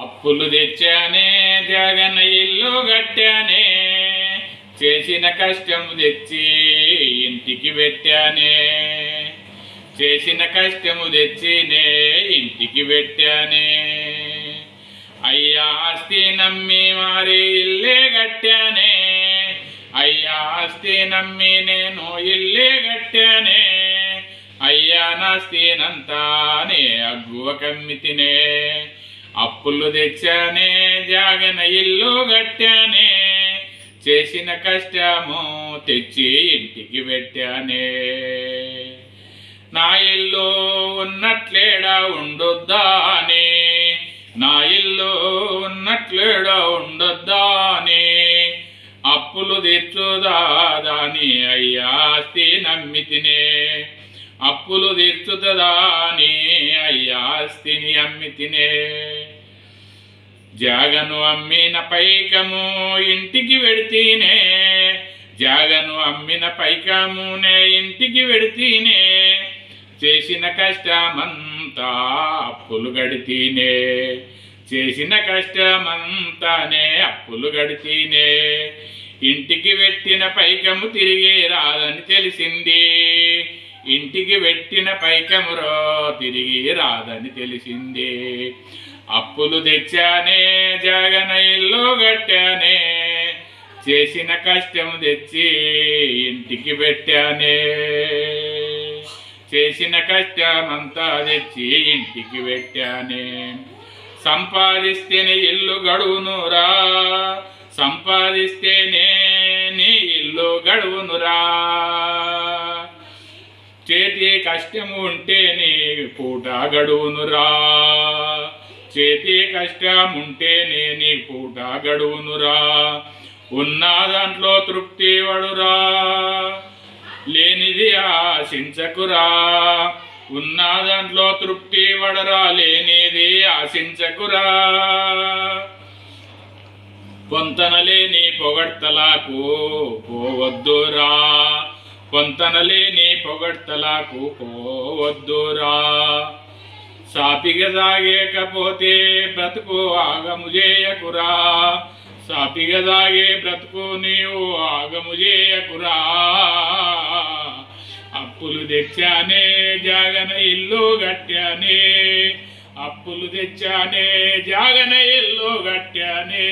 అప్పులు తెచ్చానే జగన ఇల్లు కట్టానే చేసిన కష్టం తెచ్చి ఇంటికి పెట్టానే. చేసిన కష్టము తెచ్చినే ఇంటికి పెట్టానే. అయ్యా ఆస్తి నమ్మి మారి ఇల్లే కట్టానే. అయ్యా ఆస్తి నమ్మి నేను ఇల్లే కట్టానే. అయ్యా నాస్తినంతానే అగ్గువ కమ్మితినే అప్పులు తెచ్చానే జాగన ఇల్లు కట్టానే చేసిన కష్టము తెచ్చి ఇంటికి పెట్టానే. నా ఇల్లు ఉన్నట్లేడా ఉండొద్దా నా ఇల్లు ఉన్నట్లేడా ఉండొద్దా అప్పులు తెచ్చుదా దాని అయ్యాస్తి నమ్మితినే. అప్పులు తీర్చుతుందా అయ్యాస్తిని అమ్మి తినే జాగను అమ్మిన పైకము ఇంటికి వెడితేనే. జాగను అమ్మిన పైకమునే ఇంటికి వెడితేనే. చేసిన కష్టమంతా అప్పులు గడితేనే. చేసిన కష్టమంతానే అప్పులు గడితేనే. ఇంటికి పెట్టిన పైకము తిరిగి రాదని తెలిసింది. ఇంటికి పెట్టిన పైకమురో తిరిగి రాదని తెలిసింది. అప్పులు తెచ్చానే జగన ఇల్లు కట్టానే చేసిన కష్టం తెచ్చి ఇంటికి పెట్టానే. చేసిన కష్టమంతా తెచ్చి ఇంటికి పెట్టానే. సంపాదిస్తేనే ఇల్లు గడువునురా సంపాదిస్తేనే నీ ఇల్లు గడువునురా. చేతి కష్టము ఉంటే నీ పూట గడువునురా. చేతి కష్టం ఉంటేనే నీ పూట గడువునురా. ఉన్న దాంట్లో తృప్తి వడురా లేనిది ఆశించకురా. ఉన్న దాంట్లో తృప్తి వడరా లేనిది ఆశించకురా. పొంతనలేని పొగడ్తలకు పోవద్దురా. కొంతనలేని పొగడ్తలకు పోవద్దురా. సాపిగ సాగేకపోతే బ్రతుకు ఆగము చేయకురా. సాపిగ సాగే బ్రతుకు నీవు ఆగము చేయకురా. అప్పులు తెచ్చానే జాగన ఇల్లు కట్టానే. అప్పులు తెచ్చానే జాగన ఇల్లు కట్టానే.